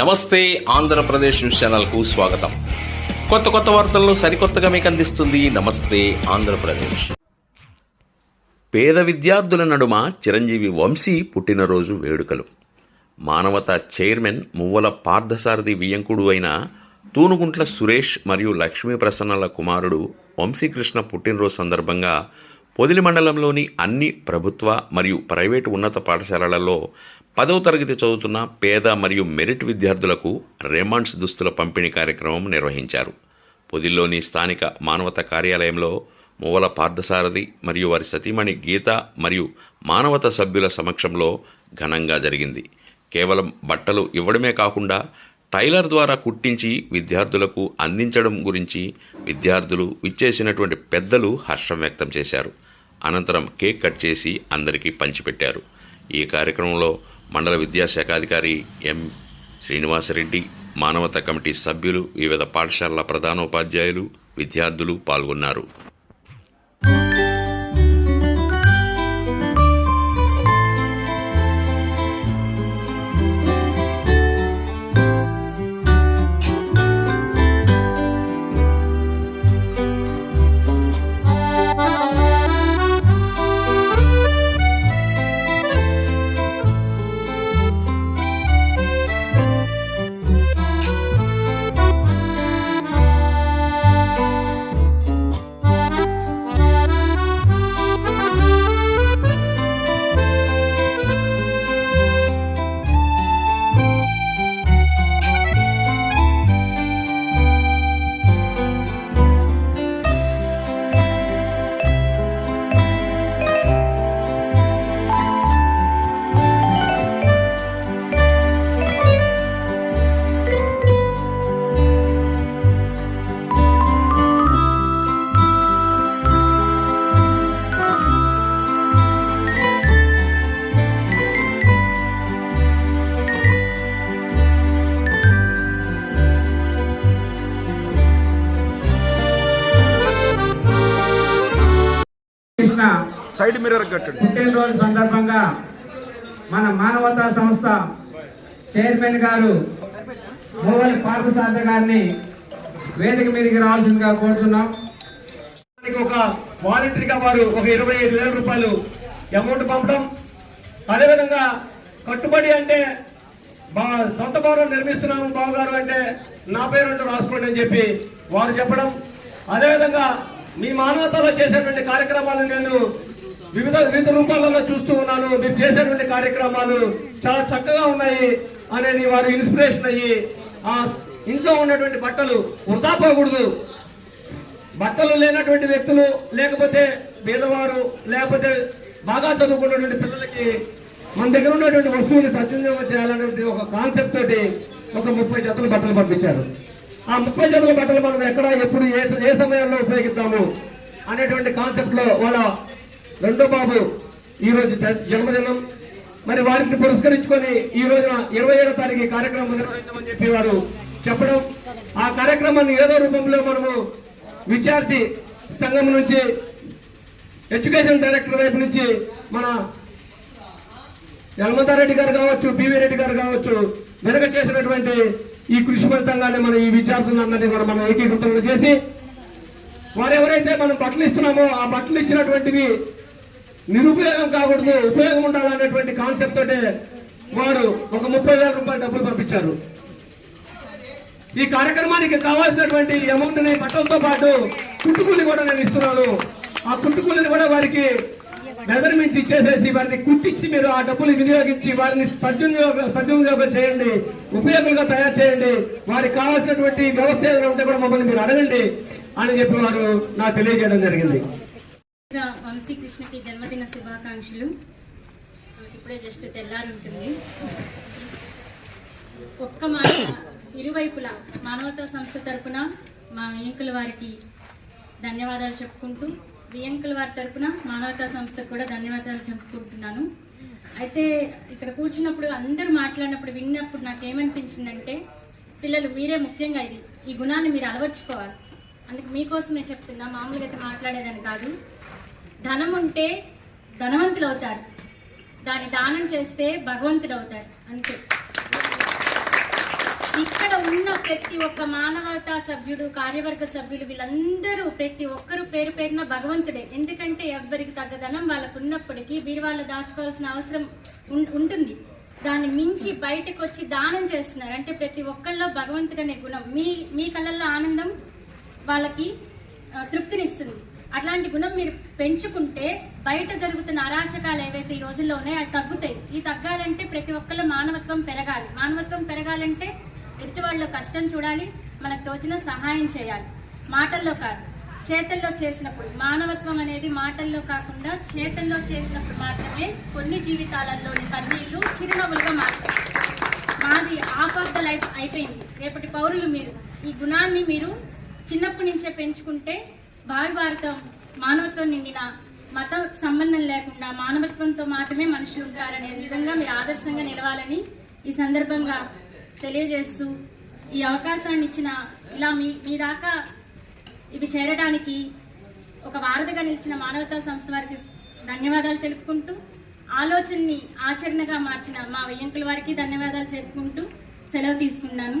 నమస్తే ఆంధ్రప్రదేశ్ న్యూస్ ఛానల్కు స్వాగతం. కొత్త కొత్త వార్తలను సరికొత్తగా మీకు అందిస్తుంది నమస్తే ఆంధ్రప్రదేశ్. పేద విద్యార్థుల నడుమ చిరంజీవి వంశీ పుట్టినరోజు వేడుకలు. మానవత చైర్మన్ మువ్వల పార్థసారథి వియంకుడు అయిన తూనుగుంట్ల సురేష్ మరియు లక్ష్మీ ప్రసన్నల కుమారుడు వంశీకృష్ణ పుట్టినరోజు సందర్భంగా పొదిలి మండలంలోని అన్ని ప్రభుత్వ మరియు ప్రైవేటు ఉన్నత పాఠశాలలలో పదవ తరగతి చదువుతున్న పేద మరియు మెరిట్ విద్యార్థులకు రెమాండ్స్ దుస్తుల పంపిణీ కార్యక్రమం నిర్వహించారు. పొదిల్లోని స్థానిక మానవత కార్యాలయంలో మువ్వల పార్థసారథి మరియు వారి సతీమణి గీత మరియు మానవత సభ్యుల సమక్షంలో ఘనంగా జరిగింది. కేవలం బట్టలు ఇవ్వడమే కాకుండా టైలర్ ద్వారా కుట్టించి విద్యార్థులకు అందించడం గురించి విద్యార్థులు విచ్చేసినటువంటి పెద్దలు హర్షం వ్యక్తం చేశారు. అనంతరం కేక్ కట్ చేసి అందరికీ పంచిపెట్టారు. ఈ కార్యక్రమంలో మండల విద్యాశాఖాధికారి ఎం. శ్రీనివాసరెడ్డి మానవత కమిటీ సభ్యులు వివిధ పాఠశాలల ప్రధానోపాధ్యాయులు విద్యార్థులు పాల్గొన్నారు. సైడ్ మిర్రర్ కట్టండి. పుట్టినరోజు సందర్భంగా మన మానవతా సంస్థ చైర్మన్ గారు మోవల్ పార్థసారథ గారిని వేదిక మీదకి రావాల్సిందిగా కోరుతున్నాం ఒక వాలంటరీగా వారు ఒక ఇరవై ఐదు వేల రూపాయలు అమౌంట్ పంపడం. అదేవిధంగా కట్టుబడి అంటే బా సొంత భవనం నిర్మిస్తున్నాము బావగారు అంటే నా పేరు రాసుకోండి అని చెప్పి వారు చెప్పడం. అదేవిధంగా మీ మానవతలో చేసేటువంటి కార్యక్రమాలు నేను వివిధ వివిధ రూపాలలో చూస్తూ ఉన్నాను. మీరు చేసేటువంటి కార్యక్రమాలు చాలా చక్కగా ఉన్నాయి అనేది వారు ఇన్స్పిరేషన్ అయ్యి ఆ ఇంట్లో ఉన్నటువంటి బట్టలు వృధా పోకూడదు. బట్టలు లేనటువంటి వ్యక్తులు లేకపోతే పేదవారు లేకపోతే బాగా చదువుకున్నటువంటి పిల్లలకి మన దగ్గర ఉన్నటువంటి వస్తువుని సద్వినియోగం చేయాలనేటువంటి ఒక కాన్సెప్ట్ తోటి ఒక ముప్పై జతలు బట్టలు పంపించారు. ఆ ముప్పై జతల బట్టలు మనం ఎక్కడ ఎప్పుడు ఏ ఏ సమయంలో ఉపయోగిద్దాము అనేటువంటి కాన్సెప్ట్లో వాళ్ళ రెండో బాబు ఈ రోజు జ- జన్మదినం. మరి వారిని పురస్కరించుకొని ఈ రోజున ఇరవై ఏడో తారీఖు కార్యక్రమం నిర్వహించమని చెప్పి వారు చెప్పడం. ఆ కార్యక్రమాన్ని ఏదో రూపంలో మనము విద్యార్థి సంఘం నుంచి ఎడ్యుకేషన్ డైరెక్టర్ వైపు నుంచి మన యల్మతారెడ్డి గారు కావచ్చు పివి రెడ్డి గారు కావచ్చు వెనక చేసినటువంటి ఈ కృషి ఫలితంగానే మన ఈ విద్యార్థులందరినీ కూడా మనం ఏకీకృతం చేసి వారు ఎవరైతే మనం బట్టలు ఇస్తున్నామో ఆ బట్టలు ఇచ్చినటువంటివి నిరుపయోగం కాకూడదు ఉపయోగం ఉండాలనేటువంటి కాన్సెప్ట్ తోటే వారు ఒక ముప్పై వేల రూపాయలు డబ్బులు పంపించారు. ఈ కార్యక్రమానికి కావాల్సినటువంటి అమౌంట్ని బట్టలతో పాటు కుట్టుకూలి కూడా నేను ఇస్తున్నాను. ఆ కుట్టుకూలిని కూడా వారికి మెజర్మెంట్స్ ఇచ్చేసేసి వారిని కుట్టించి మీరు ఆ డబ్బులు వినియోగించి వారిని సద్వినియోగ సద్వినియోగం చేయండి ఉపయోగంగా తయారు చేయండి. వారికి కావాల్సినటువంటి వ్యవస్థ ఏదైనా ఉంటే కూడా మమ్మల్ని మీరు అడగండి అని చెప్పి వారు నాకు తెలియజేయడం జరిగింది. వంశీకృష్ణకి జన్మదిన శుభాకాంక్షలు. ఇప్పుడే జస్ట్ తెల్లారి ఉంటుంది ఒక్క మాట ఇరువైపులా మానవతా సంస్థ తరపున మా ఎన్నికల వారికి ధన్యవాదాలు చెప్పుకుంటూ వియంకుల వారి తరపున మానవతా సంస్థకు కూడా ధన్యవాదాలు చెప్పుకుంటున్నాను. అయితే ఇక్కడ కూర్చున్నప్పుడు అందరూ మాట్లాడినప్పుడు విన్నప్పుడు నాకేమనిపించిందంటే పిల్లలు మీరే ముఖ్యంగా ఇది ఈ గుణాన్ని మీరు అలవర్చుకోవాలి. అందుకు మీకోసమే చెప్తున్నా మామూలుగా అయితే మాట్లాడేదని కాదు. ధనం ఉంటే ధనవంతులు అవుతారు. దాన్ని దానం చేస్తే భగవంతుడు అవుతారు అంతే. ఇక్కడ ఉన్న ప్రతి ఒక్క మానవతా సభ్యుడు కార్యవర్గ సభ్యులు వీళ్ళందరూ ప్రతి ఒక్కరు పేరు పేరున భగవంతుడే. ఎందుకంటే ఎవ్వరికి తగ్గదనం వాళ్ళకు ఉన్నప్పటికీ వీరు వాళ్ళు దాచుకోవాల్సిన అవసరం ఉం- ఉంటుంది. దాన్ని మించి బయటకు వచ్చి దానం చేస్తున్నారు. అంటే ప్రతి ఒక్కళ్ళలో భగవంతుడు అనే గుణం. మీ మీ కళ్ళల్లో ఆనందం వాళ్ళకి తృప్తినిస్తుంది. అట్లాంటి గుణం మీరు పెంచుకుంటే బయట జరుగుతున్న అరాచకాలు ఏవైతే ఈ రోజుల్లో ఉన్నాయో అవి తగ్గుతాయి. ఈ తగ్గాలంటే ప్రతి ఒక్కళ్ళ మానవత్వం పెరగాలి. మానవత్వం పెరగాలంటే ఎదుటి వాళ్ళ కష్టం చూడాలి మనకు తోచిన సహాయం చేయాలి. మాటల్లో కాదు చేతల్లో చేసినప్పుడు. మానవత్వం అనేది మాటల్లో కాకుండా చేతల్లో చేసినప్పుడు మాత్రమే కొన్ని జీవితాలలోని కన్నీళ్ళు చిరునవ్వులుగా మారుతాయి. మాది ఆఫ్ ఆఫ్ ద లైఫ్ అయిపోయింది. రేపటి పౌరులు మీరు. ఈ గుణాన్ని మీరు చిన్నప్పటి నుంచే పెంచుకుంటే భావి భారతం మానవత్వం నిండిన మత సంబంధం లేకుండా మానవత్వంతో మాత్రమే మనుషులు ఉంటారనే విధంగా మీరు ఆదర్శంగా నిలవాలని ఈ సందర్భంగా తెలియజేస్తూ ఈ అవకాశాన్ని ఇచ్చిన ఇలా మీ మీ దాకా ఇవి చేరడానికి ఒక వారధిగా నిలిచిన మానవతా సంస్థ వారికి ధన్యవాదాలు తెలుపుకుంటూ ఆలోచనని ఆచరణగా మార్చిన మా వెయ్యంకుల వారికి ధన్యవాదాలు తెలుపుకుంటూ సెలవు తీసుకున్నాను